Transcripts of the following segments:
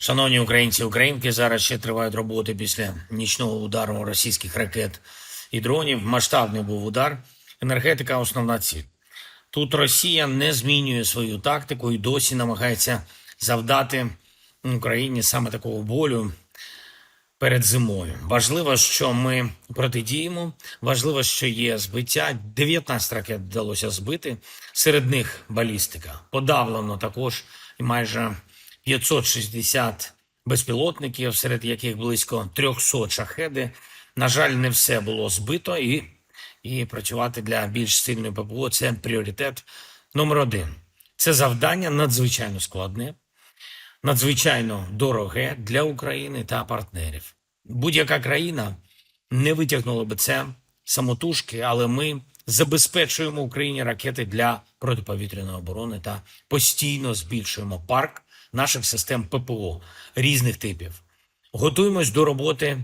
Шановні українці українки, зараз ще тривають роботи після нічного удару російських ракет і дронів. Масштабний був удар. Енергетика основна ціль. Тут Росія не змінює свою тактику і досі намагається завдати Україні саме такого болю перед зимою. Важливо, що ми протидіємо. Важливо, що є збиття. 19 ракет вдалося збити. Серед них балістика. Подавлено також і майже 560 безпілотників, серед яких близько 300 шахеди. На жаль, не все було збито, і, і працювати для більш сильної ППО це пріоритет номер один. Це завдання надзвичайно складне, надзвичайно дороге для України та партнерів. Будь-яка країна не витягнула би це самотужки, але ми забезпечуємо Україні ракети для протиповітряної оборони та постійно збільшуємо парк наших систем ППО різних типів. Готуємось до роботи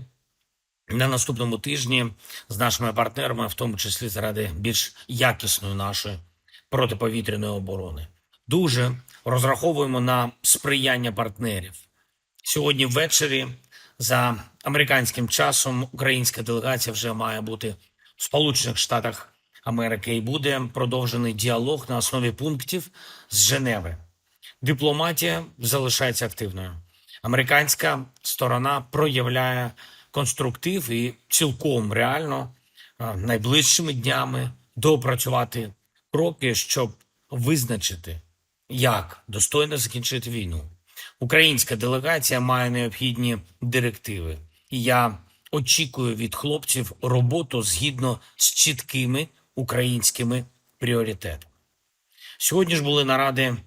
на наступному тижні з нашими партнерами, в тому числі заради більш якісної нашої протиповітряної оборони. Дуже розраховуємо на сприяння партнерів. Сьогодні ввечері за американським часом українська делегація вже має бути в Сполучених Штатах Америки і буде продовжений діалог на основі пунктів з Женеви. Дипломатія залишається активною. Американська сторона проявляє конструктив і цілком реально найближчими днями доопрацювати кроки, щоб визначити, як достойно закінчити війну. Українська делегація має необхідні директиви, і я очікую від хлопців роботу згідно з чіткими українськими пріоритетами. Сьогодні ж були наради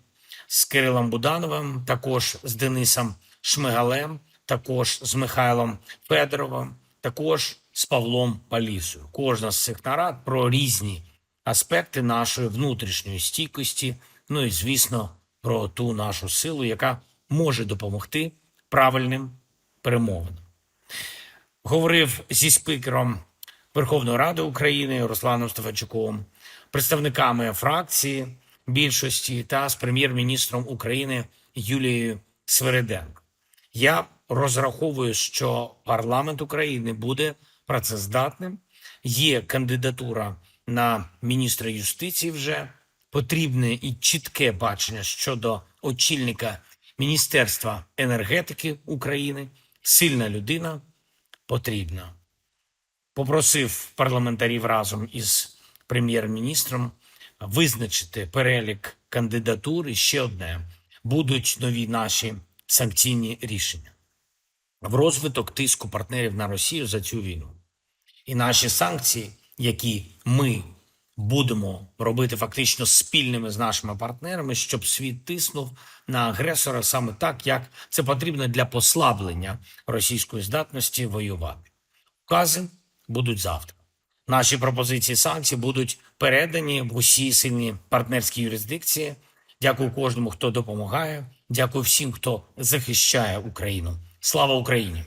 з Кирилом Будановим, також з Денисом Шмигалем, також з Михайлом Федоровим, також з Павлом Палісою. Кожна з цих нарад про різні аспекти нашої внутрішньої стійкості, ну і звісно, про ту нашу силу, яка може допомогти правильним перемовинам. Говорив зі спікером Верховної Ради України Русланом Стефанчуком, представниками фракції більшості та з прем'єр-міністром України Юлією Свериденко. Я розраховую, що парламент України буде працездатним. Є кандидатура на міністра юстиції. Вже потрібне і чітке бачення щодо очільника Міністерства енергетики України. Сильна людина потрібна. Попросив парламентарів разом із прем'єр-міністром визначити перелік кандидатур і ще одне будуть нові наші санкційні рішення в розвиток тиску партнерів на Росію за цю війну. І наші санкції, які ми будемо робити фактично спільними з нашими партнерами, щоб світ тиснув на агресора саме так, як це потрібно для послаблення російської здатності воювати. Укази будуть завтра. Наші пропозиції санкцій будуть передані в усі сильні партнерські юрисдикції. Дякую кожному, хто допомагає. Дякую всім, хто захищає Україну. Слава Україні!